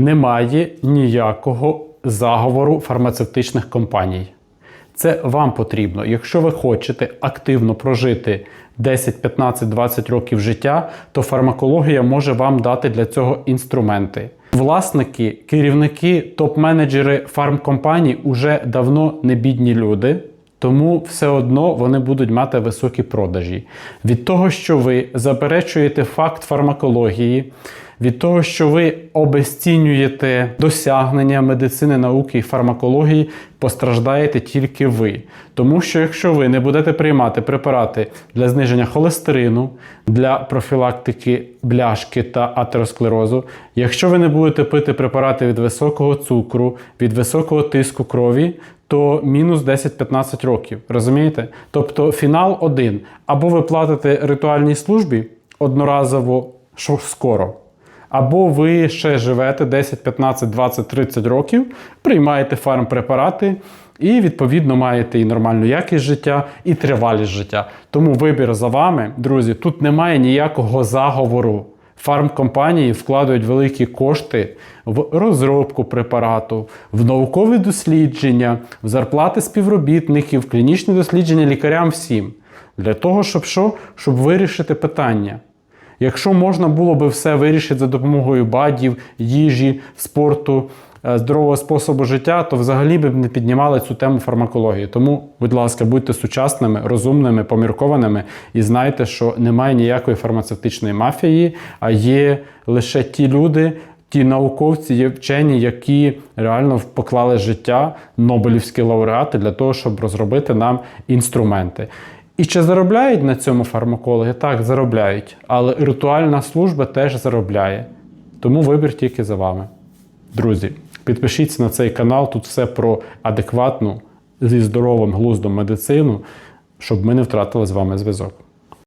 Немає ніякого заговору фармацевтичних компаній. Це вам потрібно. Якщо ви хочете активно прожити 10, 15, 20 років життя, то фармакологія може вам дати для цього інструменти. Власники, керівники, топ-менеджери фармкомпаній уже давно не бідні люди. Тому все одно вони будуть мати високі продажі. Від того, що ви заперечуєте факт фармакології, від того, що ви обесцінюєте досягнення медицини, науки і фармакології, постраждаєте тільки ви. Тому що якщо ви не будете приймати препарати для зниження холестерину, для профілактики бляшки та атеросклерозу, якщо ви не будете пити препарати від високого цукру, від високого тиску крові, то мінус 10-15 років. Розумієте? Тобто фінал один. Або ви платите ритуальній службі одноразово що скоро. Або ви ще живете 10, 15, 20, 30 років, приймаєте фармпрепарати і, відповідно, маєте і нормальну якість життя, і тривалість життя. Тому вибір за вами, друзі, тут немає ніякого заговору. Фармкомпанії вкладають великі кошти в розробку препарату, в наукові дослідження, в зарплати співробітників, клінічні дослідження лікарям всім. Для того, щоб що? Щоб вирішити питання. Якщо можна було би все вирішити за допомогою бадів, їжі, спорту, здорового способу життя, то взагалі б не піднімали цю тему фармакології. Тому, будь ласка, будьте сучасними, розумними, поміркованими і знайте, що немає ніякої фармацевтичної мафії, а є лише ті люди. Ті науковці, є вчені, які реально поклали життя, Нобелівські лауреати для того, щоб розробити нам інструменти. І чи заробляють на цьому фармакологи? Так, заробляють. Але ритуальна служба теж заробляє. Тому вибір тільки за вами. Друзі, підпишіться на цей канал. Тут все про адекватну зі здоровим глуздом медицину, щоб ми не втратили з вами зв'язок.